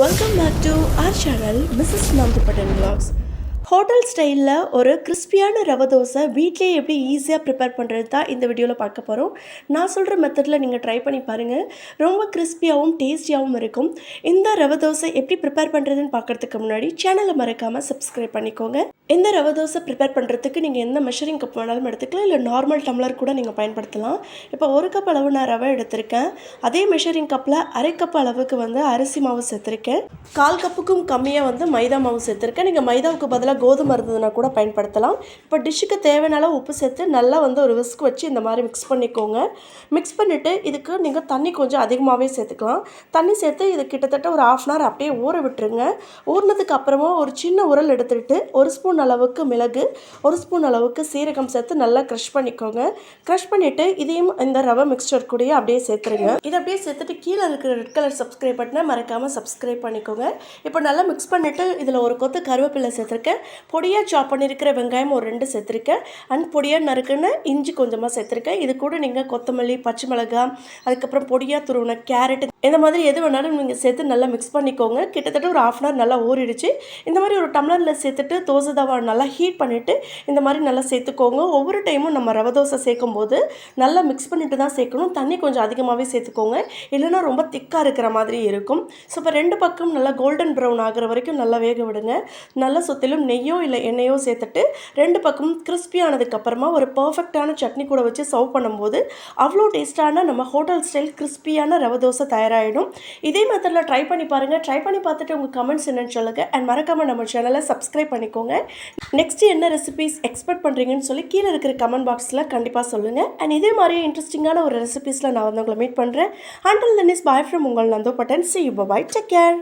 Welcome back to our channel, Mrs. Nandapadan Vlogs. Hotel ஸ்டைலில் ஒரு கிறிஸ்பியான ரவை தோசை வீட்லேயே எப்படி ஈஸியாக ப்ரிப்பேர் பண்ணுறது தான் இந்த வீடியோவில் பார்க்க போகிறோம் நான் சொல்கிற மெத்தடில் நீங்கள் ட்ரை பண்ணி பாருங்கள் ரொம்ப கிறிஸ்பியாகவும் டேஸ்டியாகவும் இருக்கும். இந்த ரவை தோசை எப்படி ப்ரிப்பேர் பண்ணுறதுன்னு பார்க்குறதுக்கு முன்னாடி சேனலை மறக்காமல் சப்ஸ்கிரைப் பண்ணிக்கோங்க. இந்த ரவை தோசை ப்ரிப்பேர் பண்ணுறதுக்கு நீங்கள் எந்த மெஷரிங் கப் வேணாலும் எடுத்துக்கலாம். இல்லை நார்மல் டம்ளர் கூட நீங்கள் பயன்படுத்தலாம். இப்போ ஒரு கப் அளவு நான் ரவை எடுத்திருக்கேன். அதே மெஷரிங் கப்பில் அரை கப் அளவுக்கு வந்து அரிசி மாவு சேர்த்துருக்கேன். கால் கப்புக்கும் கம்மியாக வந்து மைதா மாவு சேர்த்துருக்கேன். நீங்கள் மைதாவுக்கு பதிலாக கோதுமை இருந்ததுன்னா கூட பயன்படுத்தலாம். இப்போ டிஷ்ஷுக்கு தேவையான அளவு உப்பு சேர்த்து நல்லா வந்து ஒரு விஸ்க் வச்சு இந்த மாதிரி மிக்ஸ் பண்ணிக்கோங்க. மிக்ஸ் பண்ணிவிட்டு இதுக்கு நீங்கள் தண்ணி கொஞ்சம் அதிகமாகவே சேர்த்துக்கலாம். தண்ணி சேர்த்து இது கிட்டத்தட்ட ஒரு ஆஃப் அன் ஹவர் அப்படியே ஊற விட்டுருங்க. ஊறினதுக்கு அப்புறமா ஒரு சின்ன உரல் எடுத்துகிட்டு ஒரு ஸ்பூன் அளவுக்கு மிளகு ஒரு ஸ்பூன் அளவுக்கு சீரகம் சேர்த்து நல்லா க்ரஷ் பண்ணிக்கோங்க. க்ரஷ் பண்ணிவிட்டு இதையும் இந்த ரவை மிக்சர் கூடயே அப்படியே சேர்த்துருங்க. இதை அப்படியே சேர்த்துட்டு கீழே இருக்கிற ரெட் கலர் சப்ஸ்கிரைப் பட்டனை மறக்காமல் சப்ஸ்கிரைப் பண்ணிக்கோங்க. இப்போ நல்லா மிக்ஸ் பண்ணிவிட்டு இதில் ஒரு கொத்து கருவேப்பிலை சேர்த்துருக்கேன். பொடியாக சாப் பண்ணியிருக்கிற வெங்காயம் ஒரு ரெண்டு சேர்த்துருக்கேன். அண்ட் பொடியாக நறுக்குன்னு இஞ்சி கொஞ்சமாக சேர்த்துருக்கேன். இது கூட நீங்கள் கொத்தமல்லி பச்சை மிளகாய் அதுக்கப்புறம் பொடியாக துருவின கேரட் இந்த மாதிரி எது வேணாலும் நீங்கள் சேர்த்து நல்லா மிக்ஸ் பண்ணிக்கோங்க. கிட்டத்தட்ட ஒரு ஆஃப் அன் ஹவர் நல்லா ஊறிடுச்சு. இந்த மாதிரி ஒரு டம்ளரில் சேர்த்துட்டு தோசை தவா நல்லா ஹீட் பண்ணிவிட்டு இந்த மாதிரி நல்லா சேர்த்துக்கோங்க. ஒவ்வொரு டைமும் நம்ம ரவை தோசை சேர்க்கும் போது நல்லா மிக்ஸ் பண்ணிட்டு தான் சேர்க்கணும். தண்ணி கொஞ்சம் அதிகமாகவே சேர்த்துக்கோங்க. இல்லைன்னா ரொம்ப திக்காக இருக்கிற மாதிரி இருக்கும். ஸோ இப்போ ரெண்டு பக்கம் நல்லா கோல்டன் ப்ரௌன் ஆகிற வரைக்கும் நல்லா வேக விடுங்க. நல்லா சுற்றிலும் நெய்யோ இல்லை எண்ணெயோ சேர்த்துட்டு ரெண்டு பக்கமும் crispy ஒரு பர்ஃபெக்டான சட்னி கூட வச்சு சர்வ் பண்ணும்போது அவ்வளோ டேஸ்ட்டான நம்ம ஹோட்டல் ஸ்டைல் கிறிஸ்பியான ரவை தோசை தயாராகிடும் இதே மெத்தடில் ட்ரை பண்ணி பாருங்கள் ட்ரை பண்ணி பார்த்துட்டு உங்கள் கமெண்ட்ஸ் என்னன்னு சொல்லுங்கள் அண்ட் மறக்காமல் நம்ம சேனலை சப்ஸ்கிரைப் பண்ணிக்கோங்க. நெக்ஸ்ட் என்ன ரெசிபிஸ் எக்ஸ்பெக்ட் பண்ணுறீங்கன்னு சொல்லி கீழே இருக்கிற கமெண்ட் பாக்ஸில் கண்டிப்பாக சொல்லுங்கள் அண்ட் இதே மாதிரியே இன்ட்ரெஸ்டிங்கான ஒரு ரெசிபிஸில் நான் வந்து உங்களை மீட் பண்ணுறேன் until then is bye from உங்கள் Nandapadan see you bye take care